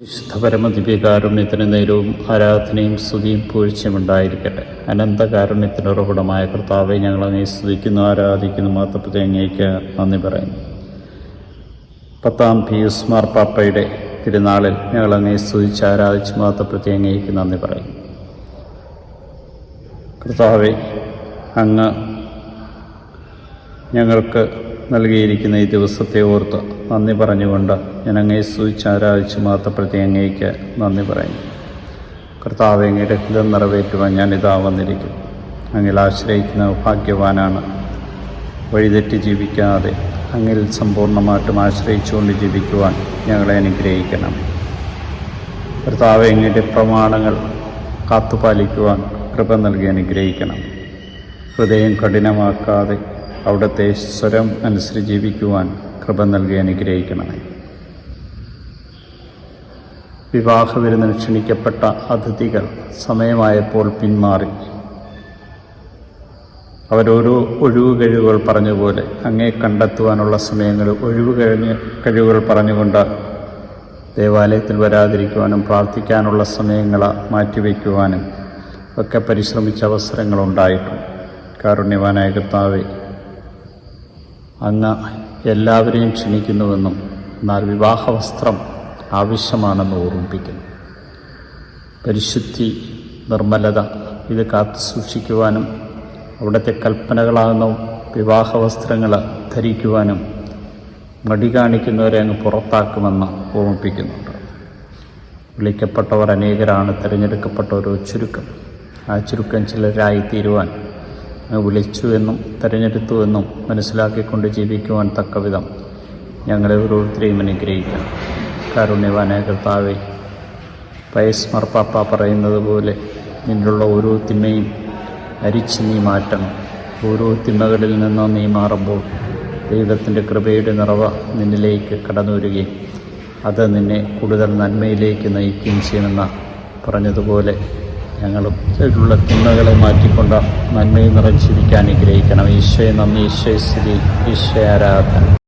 വിശുദ്ധ പരമദിവ്യകാരുണ്യത്തിന് നേരവും ആരാധനയും സ്തുതിയും പൂഴ്ചയും ഉണ്ടായിരിക്കട്ടെ. അനന്തകാരുണ്യത്തിന് ഉറവിടമായ കർത്താവെ ഞങ്ങൾ അങ്ങേ സ്തുതിക്കുന്നു ആരാധിക്കുന്നു മാത്രപ്പെട്ട് അങ്ങേക്ക് നന്ദി പറയുന്നു. പത്താം പിയൂസ് മാർപ്പാപ്പയുടെ തിരുനാളിൽ ഞങ്ങൾ അങ്ങേ സ്തുതിച്ച് ആരാധിച്ച് മാത്രപ്പെട്ട് അങ്ങേക്ക് നന്ദി പറയും കർത്താവെ അങ്ങ് ഞങ്ങൾക്ക് നൽകിയിരിക്കുന്ന ഈ ദിവസത്തെ ഓർത്ത് നന്ദി പറഞ്ഞുകൊണ്ട് ഞാൻ അങ്ങേ സൂചിച്ച് ആരാധിച്ച് മാത്രപ്പെടുത്തി അങ്ങേക്ക് നന്ദി പറയുന്നു. കർത്താവ് അങ്ങയുടെ ഹിതം നിറവേറ്റുവാൻ ഞാൻ ഇതാ വന്നിരിക്കും അങ്ങിൽ ആശ്രയിക്കുന്ന ഭാഗ്യവാനാണ്. വഴിതെറ്റി ജീവിക്കാതെ അങ്ങിൽ സമ്പൂർണമായിട്ടും ആശ്രയിച്ചുകൊണ്ട് ജീവിക്കുവാൻ ഞങ്ങളെ അനുഗ്രഹിക്കണം. കർത്താവ് അങ്ങയുടെ പ്രമാണങ്ങൾ കാത്തുപാലിക്കുവാൻ കൃപ നൽകി അനുഗ്രഹിക്കണം. ഹൃദയം കഠിനമാക്കാതെ അവിടുത്തെ സ്വരം അനുസരിച്ച് ജീവിക്കുവാൻ കൃപ നൽകി അനുഗ്രഹിക്കണമേ. വിവാഹ വിരുന്നിന് ക്ഷണിക്കപ്പെട്ട അതിഥികൾ സമയമായപ്പോൾ പിന്മാറി. അവരോരോ ഒഴിവ് കഴിവുകൾ പറഞ്ഞുപോലെ അങ്ങേ കണ്ടെത്തുവാനുള്ള സമയങ്ങളിൽ ഒഴിവ് കഴിഞ്ഞ് കഴിവുകൾ പറഞ്ഞുകൊണ്ട് ദേവാലയത്തിൽ വരാതിരിക്കുവാനും പ്രാർത്ഥിക്കാനുള്ള സമയങ്ങൾ മാറ്റിവെക്കുവാനും ഒക്കെ പരിശ്രമിച്ച അവസരങ്ങളുണ്ടായിട്ടുണ്ട്. കാരുണ്യവാനായ കർത്താവെ അങ്ങ് എല്ലാവരെയും ക്ഷണിക്കുന്നുവെന്നും എന്നാൽ വിവാഹ വസ്ത്രം ആവശ്യമാണെന്ന് ഓർമ്മിപ്പിക്കുന്നു. പരിശുദ്ധി നിർമ്മലത ഇത് കാത്തു സൂക്ഷിക്കുവാനും അവിടുത്തെ കൽപ്പനകളാകുന്ന വിവാഹ വസ്ത്രങ്ങൾ ധരിക്കുവാനും മടി കാണിക്കുന്നവരെ അങ്ങ് പുറത്താക്കുമെന്ന് ഓർമ്മിപ്പിക്കുന്നുണ്ട്. വിളിക്കപ്പെട്ടവർ അനേകരാണ് തിരഞ്ഞെടുക്കപ്പെട്ടവരോ ചുരുക്കം. ആ ചുരുക്കം ചിലരായി തീരുവാൻ വിളിച്ചു എന്നും തിരഞ്ഞെടുത്തു എന്നും മനസ്സിലാക്കിക്കൊണ്ട് ജീവിക്കുവാൻ തക്കവിധം ഞങ്ങളെ ഓരോരുത്തരെയും അനുഗ്രഹിക്കണം. കാരുണ്യവാനായ കർത്താവെ പയസ് പറയുന്നത് പോലെ നിന്നുള്ള ഓരോ തിന്മയും അരിച്ച് നീ മാറ്റണം. ഓരോ തിന്മകളിൽ നിന്നും നീ മാറുമ്പോൾ ദൈവത്തിന്റെ കൃപയുടെ നിറവ നിന്നിലേക്ക് കടന്നു വരികയും അത് നിന്നെ കൂടുതൽ നന്മയിലേക്ക് നയിക്കുകയും ചെയ്യുമെന്ന പറഞ്ഞതുപോലെ ഞങ്ങളും ഇതിലുള്ള തിന്മകളെ മാറ്റിക്കൊണ്ട് നന്മയിൽ നിറച്ചിരിക്കാൻ അനുഗ്രഹിക്കണം. ഈശോയെ നന്ദി. ഈശോയെ സ്തുതി. ഈശോ ആരാധന.